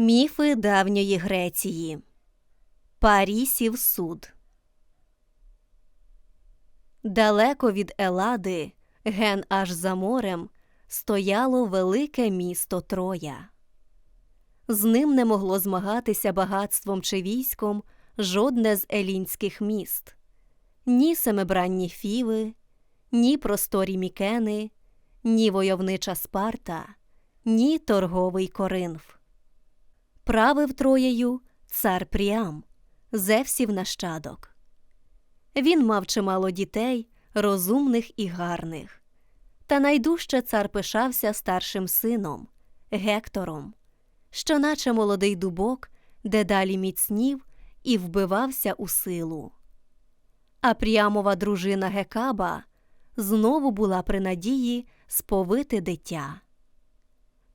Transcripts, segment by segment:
Міфи давньої Греції. Парісів суд. Далеко від Елади, ген аж за морем, стояло велике місто Троя. З ним не могло змагатися багатством чи військом жодне з елінських міст ні семибранні фіви, ні просторі мікени, ні войовнича Спарта, ні торговий Коринф. Правив Троєю цар Пріам, Зевсів нащадок. Він мав чимало дітей, розумних і гарних. Та найдужче цар пишався старшим сином Гектором, що, наче молодий дубок, дедалі міцнів і вбивався у силу. А Пріамова дружина Гекаба знову була при надії сповити дитя.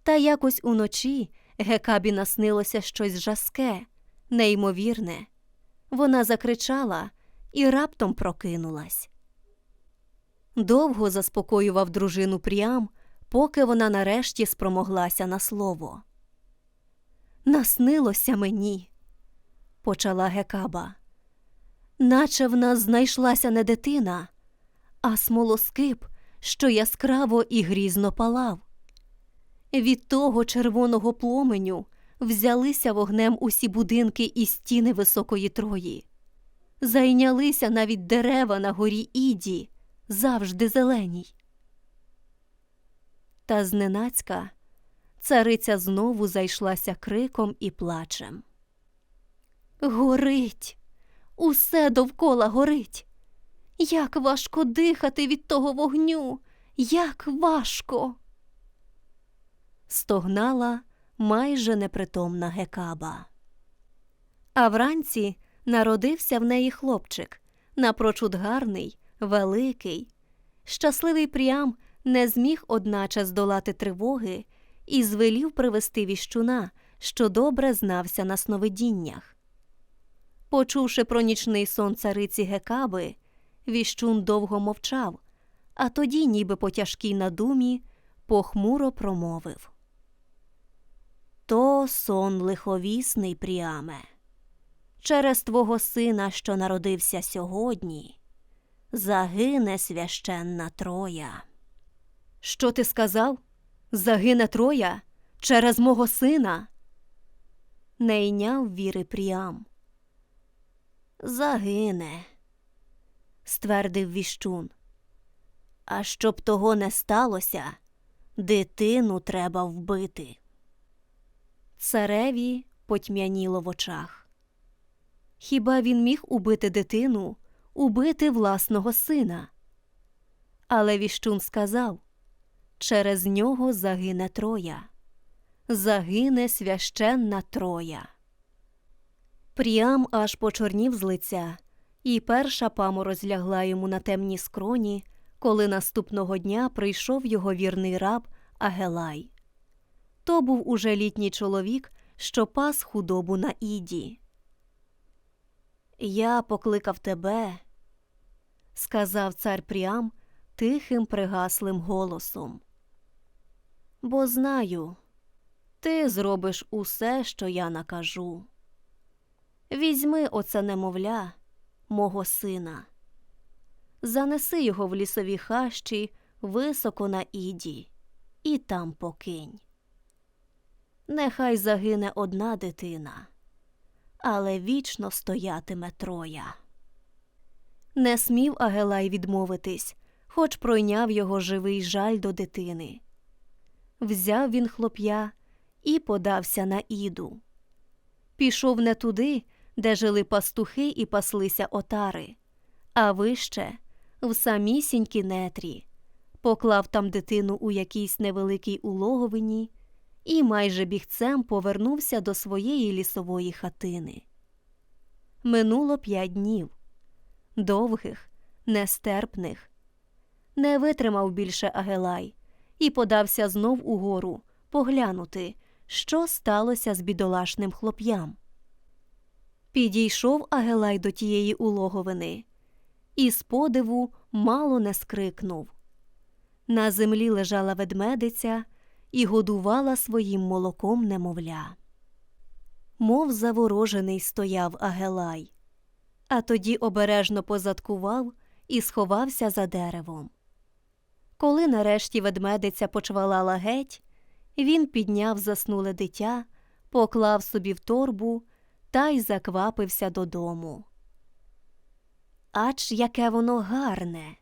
Та якось уночі Гекабі наснилося щось жаске, неймовірне. Вона закричала і раптом прокинулась. Довго заспокоював дружину Пріам, поки вона нарешті спромоглася на слово. Наснилося мені, почала Гекаба, наче в нас знайшлася не дитина, а смолоскип, що яскраво і грізно палав. Від того червоного пломеню взялися вогнем усі будинки і стіни високої трої. Зайнялися навіть дерева на горі Іді, завжди зеленій. Та зненацька цариця знову зайшлася криком і плачем. Горить, усе довкола горить. Як важко дихати від того вогню, як важко. Стогнала майже непритомна Гекаба. А вранці народився в неї хлопчик, напрочуд гарний, великий. Щасливий прям не зміг одначе здолати тривоги і звелів привести віщуна, що добре знався на сновидіннях. Почувши про нічний сон цариці Гекаби, віщун довго мовчав, а тоді, ніби по тяжкій надумі, похмуро промовив. То сон лиховісний, Пріаме. Через твого сина, що народився сьогодні, загине священна Троя. Що ти сказав? Загине Троя через мого сина? Не йняв віри Пріам. Загине, ствердив віщун. А щоб того не сталося, дитину треба вбити. Цареві потьмяніло в очах. Хіба він міг убити дитину, убити власного сина? Але віщун сказав через нього загине Троя, загине священна Троя. Пріам аж почорнів з лиця, і перша паморозь лягла йому на темні скроні, коли наступного дня прийшов його вірний раб Агелай. То був уже літній чоловік, що пас худобу на іді. Я покликав тебе, сказав цар Пріам тихим пригаслим голосом. Бо знаю, ти зробиш усе, що я накажу. Візьми оце немовля, мого сина, занеси його в лісові хащі високо на іді, і там покинь. Нехай загине одна дитина, але вічно стоятиме троя. Не смів Агелай відмовитись, хоч пройняв його живий жаль до дитини. Взяв він хлоп'я і подався на іду. Пішов не туди, де жили пастухи і паслися отари, а вище, в самісінькі нетрі, поклав там дитину у якійсь невеликій улоговині і майже бігцем повернувся до своєї лісової хатини. Минуло п'ять днів довгих, нестерпних. Не витримав більше Агелай і подався знов угору поглянути, що сталося з бідолашним хлоп'ям. Підійшов Агелай до тієї улоговини, і з подиву мало не скрикнув. На землі лежала ведмедиця і годувала своїм молоком немовля. мов заворожений стояв Агелай, а тоді обережно позадкував і сховався за деревом. Коли нарешті ведмедиця почвалала геть, він підняв заснуле дитя, поклав собі в торбу та й заквапився додому. Ач, яке воно гарне.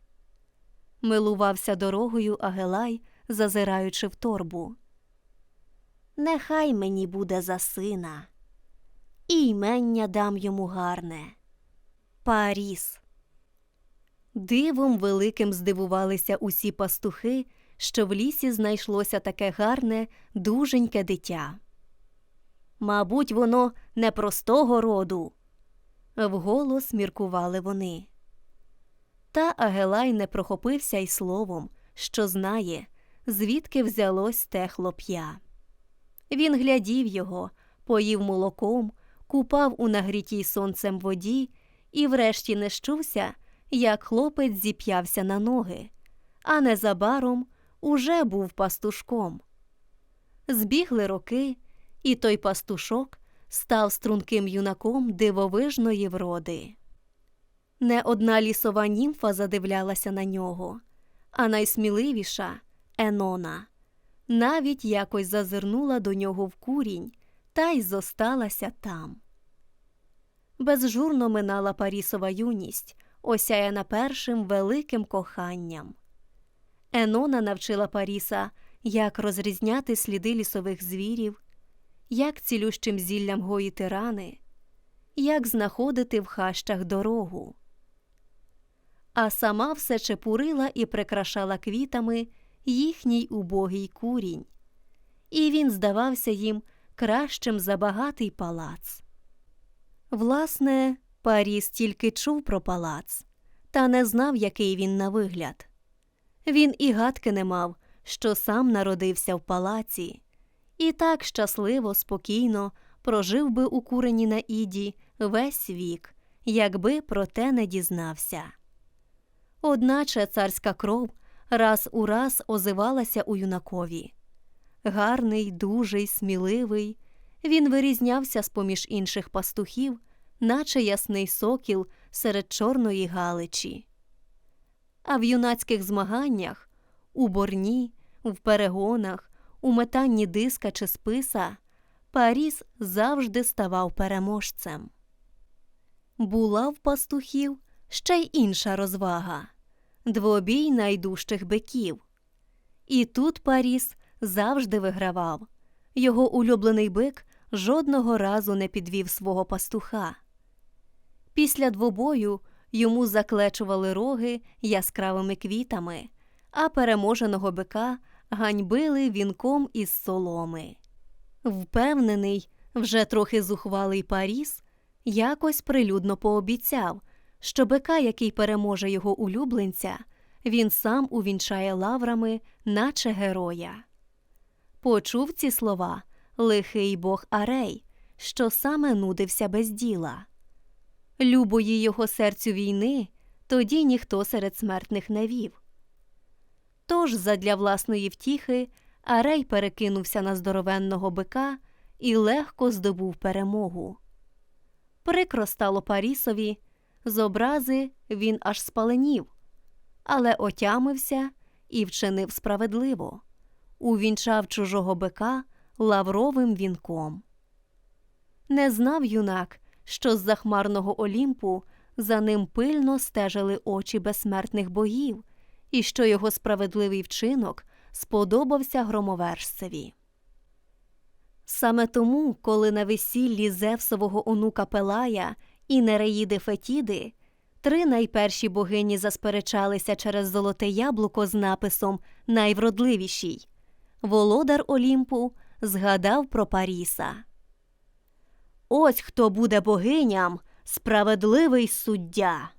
Милувався дорогою Агелай, зазираючи в торбу. Нехай мені буде за сина, і ймення дам йому гарне. Паріс. Дивом великим здивувалися усі пастухи, що в лісі знайшлося таке гарне, дуженьке дитя. Мабуть, воно непростого роду, вголос міркували вони. Та Агелай не прохопився й словом, що знає, звідки взялось те хлоп'я. Він глядів його, поїв молоком, купав у нагрітій сонцем воді і врешті не щувся, як хлопець зіп'явся на ноги, а незабаром уже був пастушком. Збігли роки, і той пастушок став струнким юнаком дивовижної вроди. Не одна лісова німфа задивлялася на нього, а найсміливіша Енона навіть якось зазирнула до нього в курінь та й зосталася там. Безжурно минала Парісова юність, осяяна першим великим коханням. Енона навчила Паріса, як розрізняти сліди лісових звірів, як цілющим зіллям гоїти рани, як знаходити в хащах дорогу. А сама все чепурила і прикрашала квітами їхній убогий курінь, і він здавався їм кращим за багатий палац. Власне, Паріс тільки чув про палац, та не знав, який він на вигляд. Він і гадки не мав, що сам народився в палаці, і так щасливо, спокійно прожив би у курені на іді весь вік, якби про те не дізнався. Одначе царська кров раз у раз озивалася у юнакові. Гарний, дужий, сміливий, він вирізнявся з поміж інших пастухів, наче ясний сокіл серед чорної галичі. А в юнацьких змаганнях, у борні, в перегонах, у метанні диска чи списа Паріс завжди ставав переможцем. Була в пастухів ще й інша розвага двобій найдужчих биків. І тут Паріс завжди вигравав. Його улюблений бик жодного разу не підвів свого пастуха. Після двобою йому заклечували роги яскравими квітами, а переможеного бика ганьбили вінком із соломи. Впевнений, вже трохи зухвалий Паріс, якось прилюдно пообіцяв, що бика, який переможе його улюбленця, він сам увінчає лаврами, наче героя. Почув ці слова лихий бог Арей, що саме нудився без діла. Любої його серцю війни тоді ніхто серед смертних не вів. Тож, задля власної втіхи, Арей перекинувся на здоровенного бика і легко здобув перемогу. Прикро стало Парісові, з образи він аж спаленів, але отямився і вчинив справедливо увінчав чужого бика лавровим вінком. Не знав юнак, що з захмарного Олімпу за ним пильно стежили очі безсмертних богів, і що його справедливий вчинок сподобався громовержцеві. Саме тому, коли на весіллі Зевсового онука Пелая і Нереїди Фетіди три найперші богині засперечалися через золоте яблуко з написом Найвродливішій, володар Олімпу згадав про Паріса. Ось хто буде богиням справедливий суддя.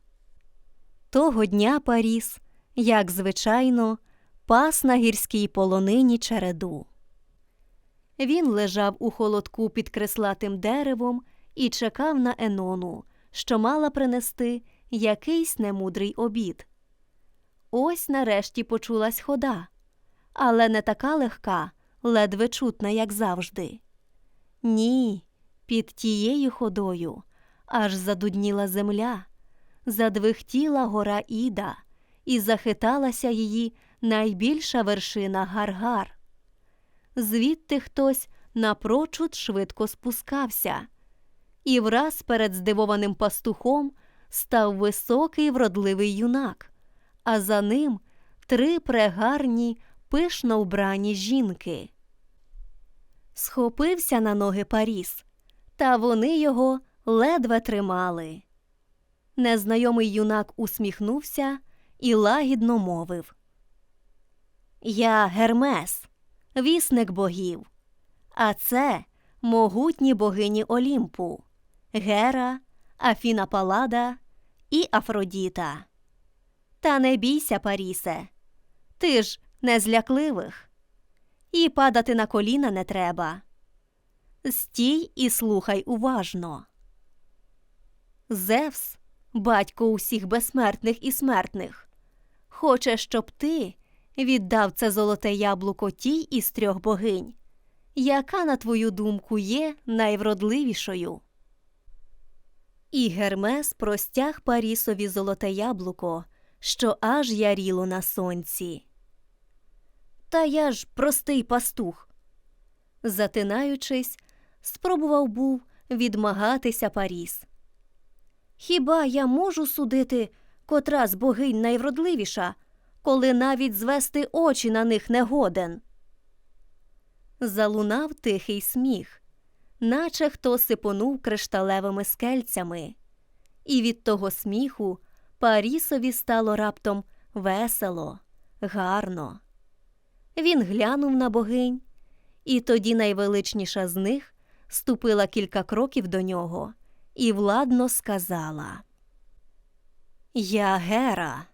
Того дня Паріс, як звичайно, пас на гірській полонині череду. Він лежав у холодку під креслатим деревом і чекав на Енону, що мала принести якийсь немудрий обід. Ось нарешті почулась хода, але не така легка, ледве чутна, як завжди. Ні, Під тією ходою аж задудніла земля, задвихтіла гора Іда, і захиталася її найбільша вершина Гаргар. Звідти хтось напрочуд швидко спускався, і враз перед здивованим пастухом став високий вродливий юнак, а за ним три прегарні, пишно вбрані жінки. Схопився на ноги Паріс, та вони його ледве тримали. Незнайомий юнак усміхнувся і лагідно мовив Я Гермес, вісник богів, а це могутні богині Олімпу, Гера, Афіна Палада і Афродіта. Та не бійся, Парісе, ти ж не злякливих, і падати на коліна не треба. Стій і слухай уважно. Зевс, батько усіх безсмертних і смертних, хоче, щоб ти віддав це золоте яблуко тій із трьох богинь, яка, на твою думку, є найвродливішою. І Гермес простяг Парісові золоте яблуко, що аж яріло на сонці. Та я ж простий пастух. Затинаючись, спробував був відмагатися Паріс. Хіба я можу судити, котра з богинь найвродливіша, коли навіть звести очі на них не годен? Залунав тихий сміх, наче хто сипонув кришталевими скельцями, і від того сміху Парісові стало раптом весело, гарно. Він глянув на богинь, і тоді найвеличніша з них ступила кілька кроків до нього і владно сказала Я Гера,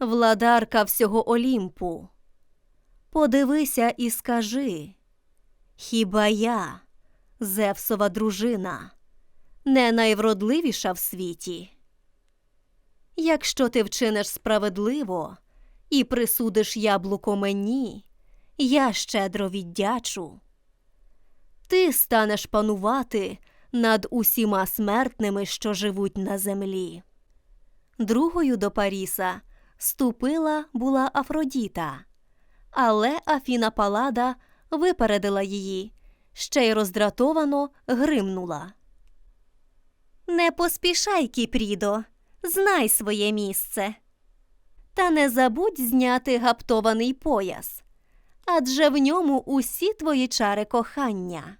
владарка всього Олімпу. Подивися і скажи, хіба я, Зевсова дружина, не найвродливіша в світі? Якщо ти вчиниш справедливо і присудиш яблуко мені, я щедро віддячу. Ти станеш панувати над усіма смертними, що живуть на землі. Другою до Паріса ступила була Афродіта, але Афіна Палада випередила її, ще й роздратовано гримнула. Не поспішай, Кіпрідо, знай своє місце. Та не забудь зняти гаптований пояс, адже в ньому усі твої чари кохання.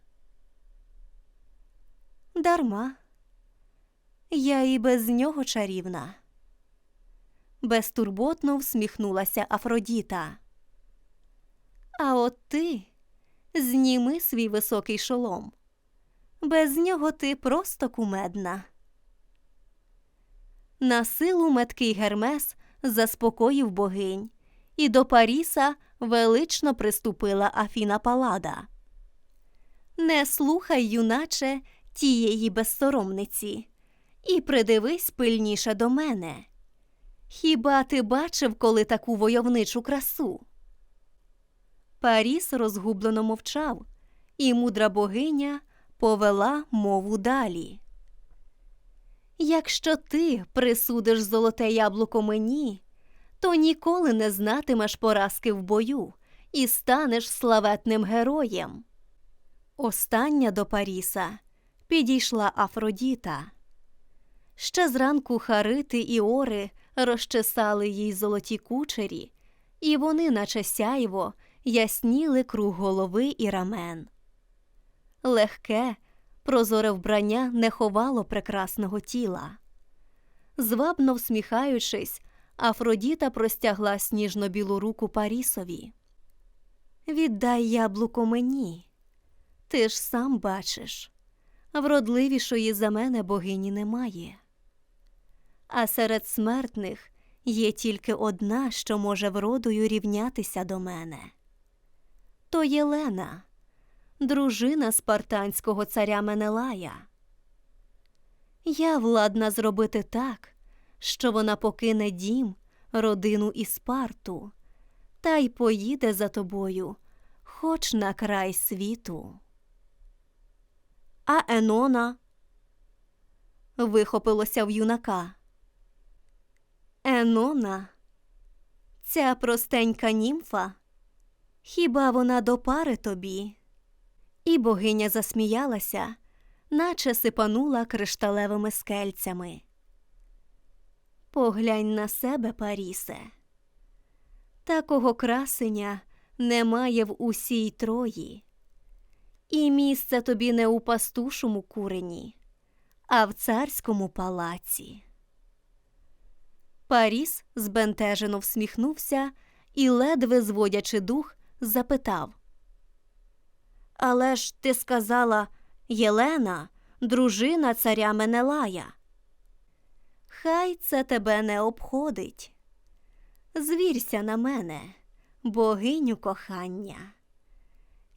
Дарма. Я і без нього чарівна. Безтурботно всміхнулася Афродіта. А от ти зніми свій високий шолом. Без нього ти просто кумедна. На силу меткий Гермес заспокоїв богинь, і до Паріса велично приступила Афіна Палада. Не слухай, юначе, тієї безсоромниці, і придивись пильніше до мене. Хіба ти бачив коли таку войовничу красу? Паріс розгублено мовчав, і мудра богиня повела мову далі. Якщо ти присудиш золоте яблуко мені, то ніколи не знатимеш поразки в бою і станеш славетним героєм. Остання до Паріса підійшла Афродіта. Ще зранку Харити і Ори розчесали їй золоті кучері, і вони, наче сяйво, ясніли круг голови і рамен. Легке, прозоре вбрання не ховало прекрасного тіла. Звабно всміхаючись, Афродіта простягла сніжно білу руку Парісові. Віддай яблуко мені. Ти ж сам бачиш, вродливішої за мене богині немає. А серед смертних є тільки одна, що може вродою рівнятися до мене. То Єлена, дружина спартанського царя Менелая. Я владна зробити так, що вона покине дім, родину і спарту, та й поїде за тобою, хоч на край світу. А Енона? Вихопилося в юнака. Енона, ця простенька німфа, хіба вона до пари тобі? І богиня засміялася, наче сипанула кришталевими скельцями. Поглянь на себе, Парісе. Такого красення немає в усій трої. І місце тобі не у пастушому курені, а в царському палаці. Паріс збентежено всміхнувся і, ледве зводячи дух, запитав. Але ж ти сказала Єлена, дружина царя Менелая. Хай це тебе не обходить. Звірся на мене, богиню кохання.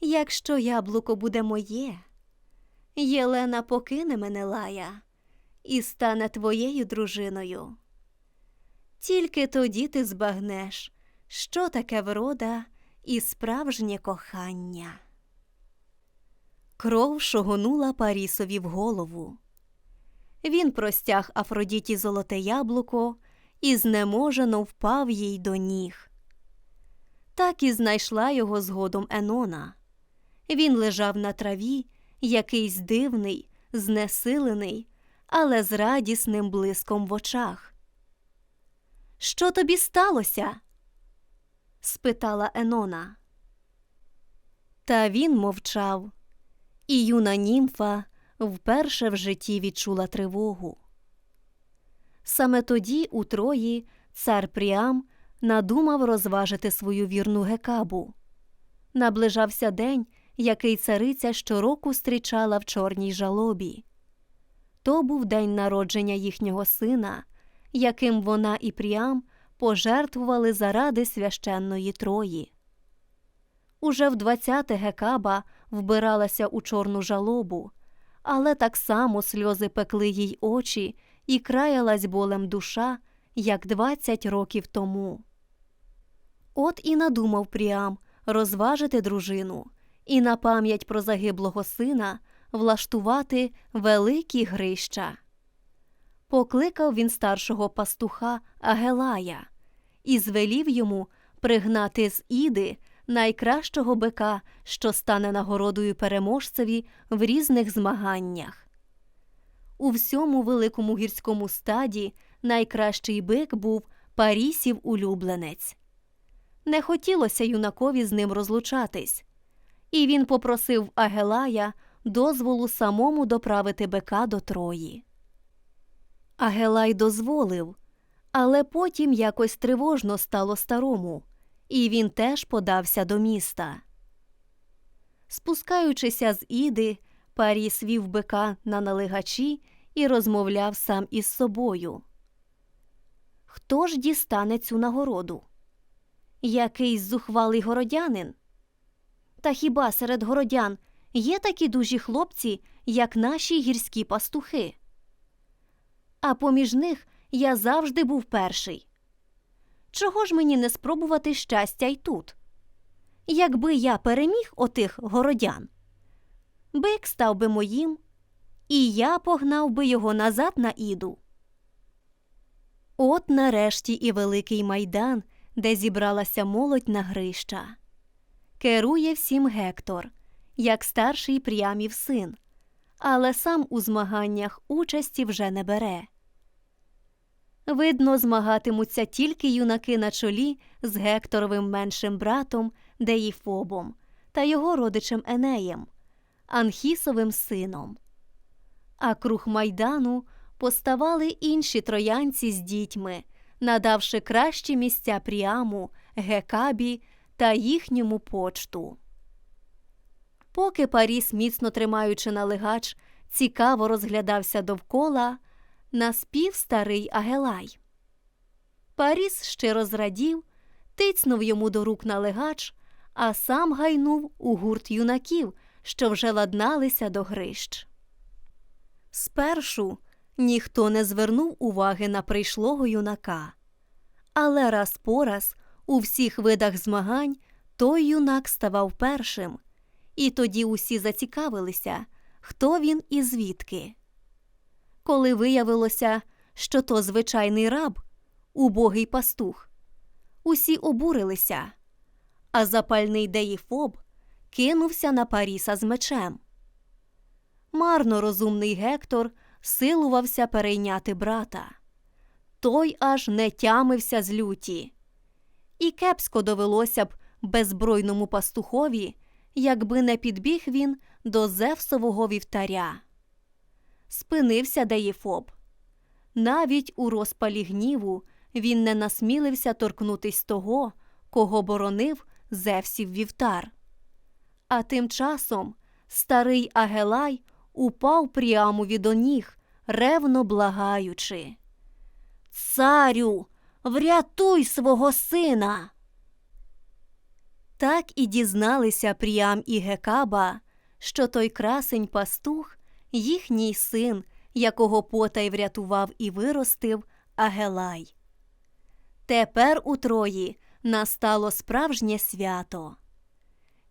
Якщо яблуко буде моє, Єлена покине Менелая і стане твоєю дружиною. Тільки тоді ти збагнеш, що таке врода і справжнє кохання. Кров шогонула Парісові в голову. Він простяг Афродіті золоте яблуко і знеможено впав їй до ніг. Так і знайшла його згодом Енона. Він лежав на траві, якийсь дивний, знесилений, але з радісним блиском в очах. Що тобі сталося? Спитала Енона. Та він мовчав, і юна німфа вперше в житті відчула тривогу. Саме тоді у Трої цар Пріам надумав розважити свою вірну Гекабу. Наближався день, який цариця щороку зустрічала в чорній жалобі. То був день народження їхнього сина, яким вона і Пріам пожертвували заради священної Трої. Уже в двадцяте Гекаба вбиралася у чорну жалобу, але так само сльози пекли їй очі і краялась болем душа, як двадцять років тому. От і надумав Пріам розважити дружину і на пам'ять про загиблого сина влаштувати великі грища. Покликав він старшого пастуха Агелая і звелів йому пригнати з Іди найкращого бика, що стане нагородою переможцеві в різних змаганнях. У всьому великому гірському стаді найкращий бик був Парісів улюбленець. Не хотілося юнакові з ним розлучатись, і він попросив Агелая дозволу самому доправити бика до Трої. Агелай дозволив, але потім якось тривожно стало старому, і він теж подався до міста. Спускаючися з Іди, Паріс вів бика на налегачі і розмовляв сам із собою. Хто ж дістане цю нагороду? Якийсь зухвалий городянин? Та хіба серед городян є такі дужі хлопці, як наші гірські пастухи? А поміж них я завжди був перший. Чого ж мені не спробувати щастя й тут? Якби я переміг отих городян, бик став би моїм, і я погнав би його назад на іду. От нарешті і великий майдан, де зібралася молодь на грища. Керує всім Гектор, як старший прямів син, але сам у змаганнях участі вже не бере. Видно, змагатимуться тільки юнаки на чолі з Гекторовим меншим братом Деїфобом та його родичем Енеєм, Анхісовим сином. А круг майдану поставали інші троянці з дітьми, надавши кращі місця Пріаму, Гекабі та їхньому почту. Поки Паріс, міцно тримаючи налегач, цікаво розглядався довкола, наспів старий Агелай. Паріс щиро зрадів, тицнув йому до рук налегач, а сам гайнув у гурт юнаків, що вже ладналися до грищ. Спершу ніхто не звернув уваги на прийшлого юнака, але раз по раз у всіх видах змагань той юнак ставав першим, і тоді усі зацікавилися, хто він і звідки. Коли виявилося, що то звичайний раб, убогий пастух, усі обурилися, а запальний деїфоб кинувся на Паріса з мечем. Марно розумний Гектор силувався перейняти брата. Той аж не тямився з люті. І кепсько довелося б беззбройному пастухові, якби не підбіг він до Зевсового вівтаря. Спинився Деєфоб. Навіть у розпалі гніву він не насмілився торкнутись того, кого боронив Зевсів вівтар. А тим часом старий Агелай упав прямові до ніг, ревно благаючи. Царю, врятуй свого сина. Так і дізналися Пріам і Гекаба, що той красень пастух, їхній син, якого потай врятував і виростив Агелай. Тепер у Трої настало справжнє свято.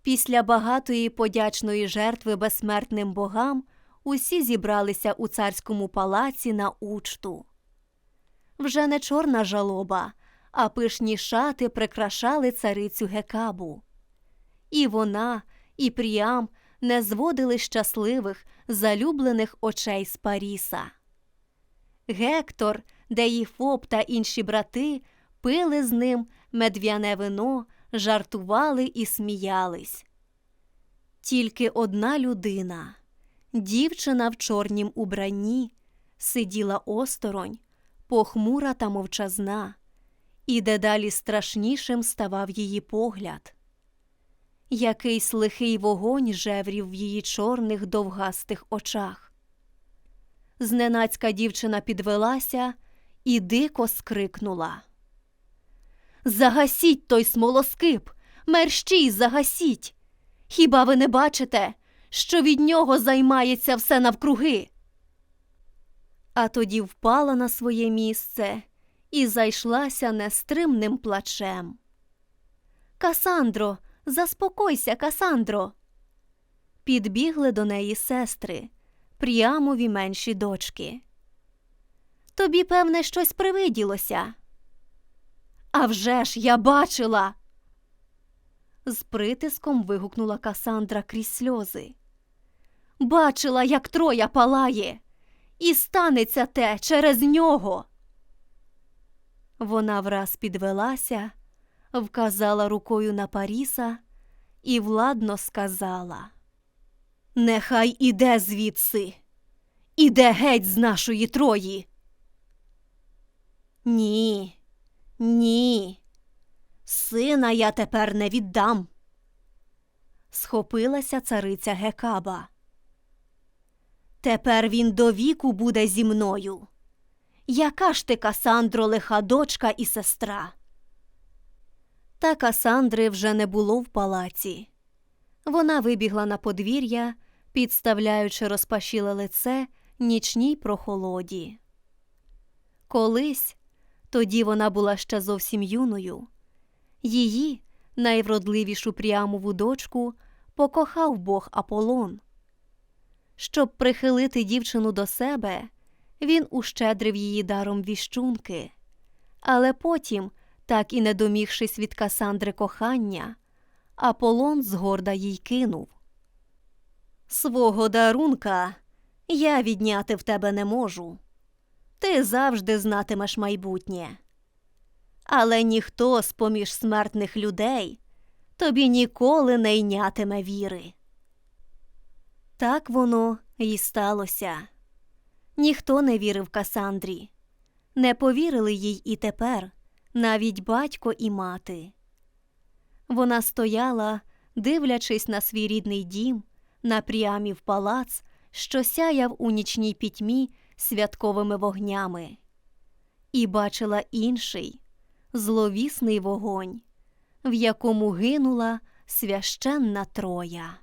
Після багатої подячної жертви безсмертним богам усі зібралися у царському палаці на учту. Вже не чорна жалоба, а пишні шати прикрашали царицю Гекабу. І вона, і Пріам не зводили щасливих, залюблених очей з Паріса. Гектор, Деїфоб та інші брати пили з ним медв'яне вино, жартували і сміялись. Тільки одна людина, дівчина в чорнім убранні, сиділа осторонь, похмура та мовчазна, і дедалі страшнішим ставав її погляд. Якийсь лихий вогонь жеврів в її чорних довгастих очах. Зненацька дівчина підвелася і дико скрикнула. Загасіть той смолоскип, мерщій загасіть. Хіба ви не бачите, що від нього займається все навкруги? А тоді впала на своє місце і зайшлася нестримним плачем. Касандро, заспокойся, Касандро. Підбігли до неї сестри, прямові менші дочки. Тобі, певне, щось привиділося. «А вже ж я бачила. З притиском вигукнула Касандра крізь сльози. Бачила, як троя палає, і станеться те через нього. Вона враз підвелася, вказала рукою на Паріса і владно сказала: Нехай іде звідси, іде геть з нашої трої. Ні, ні, сина я тепер не віддам. Схопилася цариця Гекаба. Тепер він до віку буде зі мною. Яка ж ти, Касандро, лиха дочка і сестра? Та Касандри вже не було в палаці. Вона вибігла на подвір'я, підставляючи розпашіле лице нічній прохолоді. Колись, тоді вона була ще зовсім юною, її, найвродливішу прямову дочку, покохав бог Аполлон. Щоб прихилити дівчину до себе, він ущедрив її даром віщунки, але потім, так і не домігшись від Касандри кохання, Аполлон згорда їй кинув. Свого дарунка я відняти в тебе не можу. Ти завжди знатимеш майбутнє. Але ніхто з поміж смертних людей тобі ніколи не йнятиме віри. Так воно й сталося. Ніхто не вірив Касандрі, не повірили їй і тепер, навіть батько і мати. Вона стояла, дивлячись на свій рідний дім, на прямів палац, що сяяв у нічній пітьмі святковими вогнями, і бачила інший зловісний вогонь, в якому гинула священна троя.